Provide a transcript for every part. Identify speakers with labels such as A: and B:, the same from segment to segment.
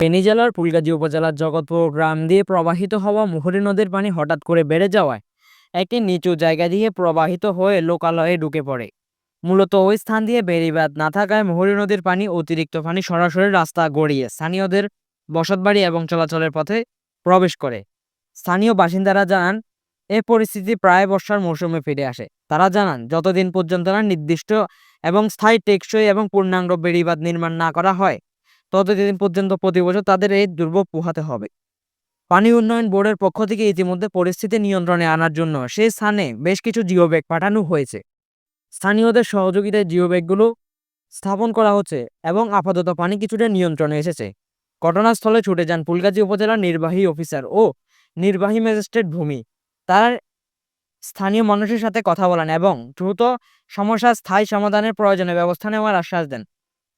A: ফেনী জেলার ফুলগাজী উপজেলার জগৎপুর গ্রাম দিয়ে প্রবাহিত হওয়া মুহুরী নদীর পানি হঠাৎ করে বেড়ে যাওয়ায় একটি নিচু জায়গা দিয়ে প্রবাহিত হয়ে লোকালয়ে ঢুকে পড়ে। মূলত ওই স্থান দিয়ে বেড়িবাঁধ না থাকায় মুহুরী নদীর পানি অতিরিক্ত পানি সরাসরি রাস্তা গড়িয়ে স্থানীয়দের বসতবাড়ি এবং চলাচলের পথে প্রবেশ করে। স্থানীয় বাসিন্দারা জানান, এ পরিস্থিতি প্রায় বর্ষার মৌসুমে ফিরে আসে। তারা জানান, যতদিন পর্যন্ত না নির্দিষ্ট এবং স্থায়ী টেকসই এবং পূর্ণাঙ্গ বেড়িবাঁধ নির্মাণ না করা হয় ততদিন পর্যন্ত প্রতি বছর তাদের এই দুর্ভোগ পোহাতে হবে। পানি উন্নয়ন বোর্ডের পক্ষ থেকে ইতিমধ্যে পরিস্থিতি নিয়ন্ত্রণে আনার জন্য সেই স্থানে বেশ কিছু জিও ব্যাগ পাঠানো হয়েছে। স্থানীয়দের সহযোগিতায় জিও ব্যাগগুলো স্থাপন করা হচ্ছে এবং আপাতত পানি কিছুটা নিয়ন্ত্রণে এসেছে। ঘটনাস্থলে ছুটে যান ফুলগাজী উপজেলার নির্বাহী অফিসার ও নির্বাহী ম্যাজিস্ট্রেট ভূমি। তারা স্থানীয় মানুষের সাথে কথা বলেন এবং দ্রুত সমস্যার স্থায়ী সমাধানের প্রয়োজনে ব্যবস্থা নেওয়ার আশ্বাস দেন।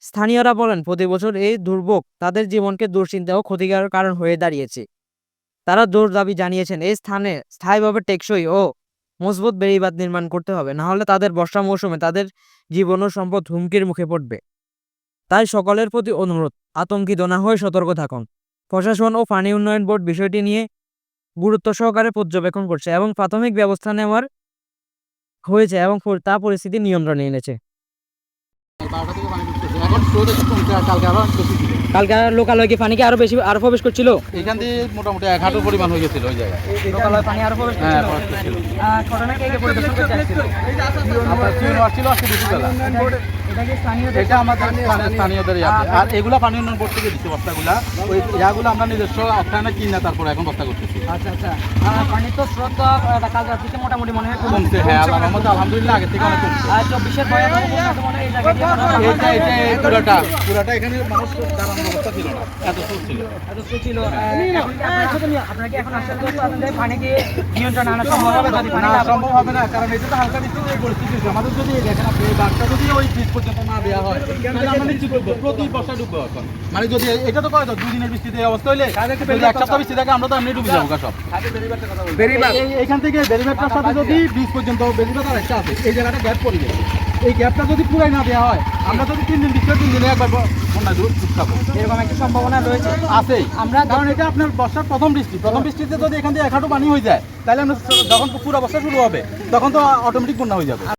A: স্থানীয়রা বলেন, প্রতি বছর এই দুর্ভোগ তাদের জীবনকে দুশ্চিন্তা ও ক্ষতিকারক কারণ হয়ে দাঁড়িয়েছে। তারা জোর দাবি জানিয়েছেন, এই স্থানে স্থায়ীভাবে টেকসই ও মজবুত বেড়িবাঁধ নির্মাণ করতে হবে, না হলে তাদের বর্ষা মৌসুমে তাদের জীবন ও সম্পদ হুমকির মুখে পড়বে। তাই সকলের প্রতি অনুরোধ, আতঙ্কিত না হয়ে সতর্ক থাকুন। প্রশাসন ও পানি উন্নয়ন বোর্ড বিষয়টি নিয়ে গুরুত্ব সহকারে পর্যবেক্ষণ করছে এবং প্রাথমিক ব্যবস্থা নেওয়ার হয়েছে এবং তা পরিস্থিতি নিয়ন্ত্রণে এনেছে।
B: কালকে
A: লোকালয় কি পানি কি আরও বেশি আরও প্রবেশ করছিল?
B: এখান দিয়ে মোটামুটি এক হাঁটুর পরিমাণ হয়ে গেছিল ওই জায়গায়।
A: লোকালয় পানি আরও প্রবেশ
B: হ্যাঁ প্রবেশ ছিল
A: ঘটনা কে? কে পরিদর্শন করতে আসছিল।
B: আপনার সিউন আসছিল আজকে দুপুরবেলা
A: এটা
B: আমাদের স্থানীয়- স্থানীয়দের ইয়াতে। আর এগুলা পানি উন্নয়ন বোর্ড থেকে দিচ্ছে বস্তাগুলা। ওই ইয়াগুলো আমরা নিজস্ব অর্থায়নে কিনা তারপরে এখন বস্তা করতেছি।
A: আচ্ছা আচ্ছা। আর পানির তো স্রোত তো কাল রাত থেকে মোটামুটি মনে হয়
B: কমছে। হ্যাঁ আল্লাহ রহমতে আলহামদুলিল্লাহ থেকে অনেক কমছে।
A: আর চব্বিশের ভয়াবহ মনে হয় এই জায়গা দিয়ে
B: এইটা এইটা এই পুরাটা। পুরাটা এখানে মানুষ দাঁড়ানোর অবস্থা ছিল না। এত স্রোত ছিল।
A: এত স্রোত ছিল। আহ, এখন কি আপনারা শুধু নিয়ে- আপনারা কি এখন আশ্বাস করতে আপনাদের পানি কি নিয়ন্ত্রণ আনা সম্ভব হবে যদি পানি
B: না?
A: না
B: সম্ভব হবে না কারণ এটা তো হালকা বৃষ্টির পরিস্থিতি আমাদের যদি দেখেন আপনি এই যদি ওই বীজ পর্যন্ত না দেওয়া হয়। তাহলে আমরা নিশ্চিত ডুববো প্রতি বর্ষা ডুববো এখন। মানে যদি এটা তো কয় তো দুই দিনের বৃষ্টিতে এই অবস্থা হইলে যদি এক সপ্তাহ বৃষ্টি থাকে আমরা তো এমনি ডুবে যাব সব। এইখান থেকে বেরিবেটটার সাথে যদি বীজ পর্যন্ত বেরিবেট আর একটা আছে এই জায়গাটা গ্যাপ পড়ে গেছে এই গ্যাপটা যদি পুরাই না দেওয়া হয় আমরা যদি তিন দিন বৃষ্টি তিন দিনে একবার বন্যা ডুব খাব।
A: এরকম একটা সম্ভাবনা রয়েছে।
B: আছেই। আমরা কারণ এটা আপনার বর্ষার প্রথম বৃষ্টি। প্রথম বৃষ্টিতে যদি এখান থেকে এক হাঁটু পানি হয়ে যায় তাহলে আমরা যখন পুরো বর্ষা শুরু হবে তখন তো অটোমেটিক বন্যা হয়ে যাবে।